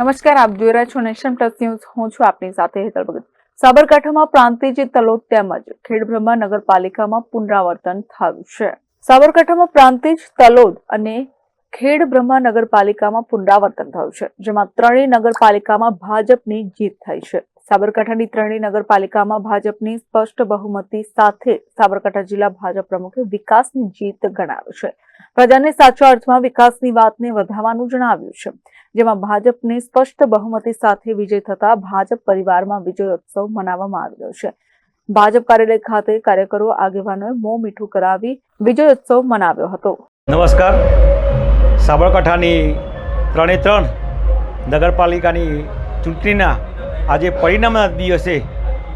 નમસ્કાર, આપ જોઈ રહ્યા છો નેશન પ્લસ ન્યૂઝ. હું છું આપની સાથે હેતલ ભગત. સાબરકાંઠામાં પ્રાંતિજ તલોદ તેમજ ખેડબ્રહ્મા નગરપાલિકામાં પુનરાવર્તન થયું છે. સાબરકાંઠામાં પ્રાંતિજ તલોદ અને ખેડબ્રહ્મા નગરપાલિકામાં પુનરાવર્તન થયું છે, જેમાં ત્રણેય નગરપાલિકામાં ભાજપની જીત થઈ છે. સાબરકાંઠાની ત્રણેય નગરપાલિકામાં ભાજપની સ્પષ્ટ બહુમતી સાથે સાબરકાંઠા જિલ્લા ભાજપ પ્રમુખે વિકાસની જીત ગણાવ્યું છે. પ્રજાને સાચા અર્થમાં વિકાસની વાતને વધારવાનું જણાવ્યું છે. જેમાં ભાજપને સ્પષ્ટ બહુમતી સાથે વિજય થતા ભાજપ પરિવારમાં વિજયોત્સવ મનાવવામાં આવ્યો છે. ભાજપ કાર્યાલય ખાતે કાર્યકરો, આગેવાનોએ મોં મીઠું કરાવી વિજયોત્સવ મનાવ્યો હતો. નમસ્કાર. સાબરકાંઠાની ત્રણે ત્રણ નગરપાલિકાની ચૂંટણીના આજે પરિણામના દિવસે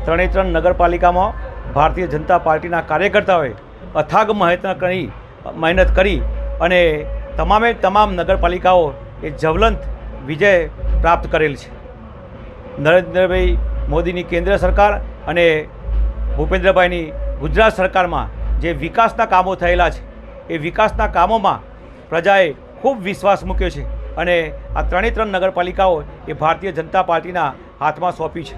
ત્રણે ત્રણ નગરપાલિકામાં ભારતીય જનતા પાર્ટીના કાર્યકર્તાઓએ અથાગ મહેનત કરી મહેનત કરી અને તમામે તમામ નગરપાલિકાઓ એ જવલંત વિજય પ્રાપ્ત કરેલ છે. નરેન્દ્રભાઈ મોદીની કેન્દ્ર સરકાર અને ભૂપેન્દ્રભાઈની ગુજરાત સરકારમાં જે વિકાસના કામો થયેલા છે, એ વિકાસના કામોમાં પ્રજાએ ખૂબ વિશ્વાસ મૂક્યો છે અને આ ત્રણે ત્રણ નગરપાલિકાઓ એ ભારતીય જનતા પાર્ટીના હાથમાં સોંપી છે.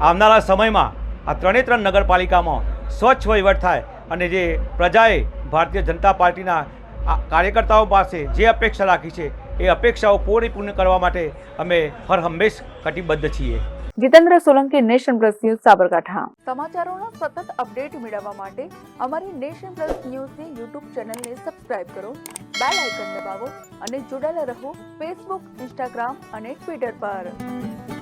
આવનારા સમયમાં આ ત્રણે ત્રણ નગરપાલિકામાં સ્વચ્છ વહીવટ થાય અને જે પ્રજાએ ભારતીય જનતા પાર્ટીના આ કાર્યકર્તાઓ પાસે જે અપેક્ષા રાખી છે એ અપેક્ષાઓ પૂર્ણ કરવા માટે અમે હર હંમેશ કટિબદ્ધ છીએ. Jitendra Solanki nation plus news Sabarkantha. સમાચારોના સતત અપડેટ મેળવવા માટે અમારી નેશન પ્લસ ન્યૂઝની યુટ્યુબ ચેનલને સબસ્ક્રાઇબ કરો બેલ આઇકન દબાવો અને જોડાયેલા રહો ફેસબુક ઇન્સ્ટાગ્રામ અને ટ્વિટર પર.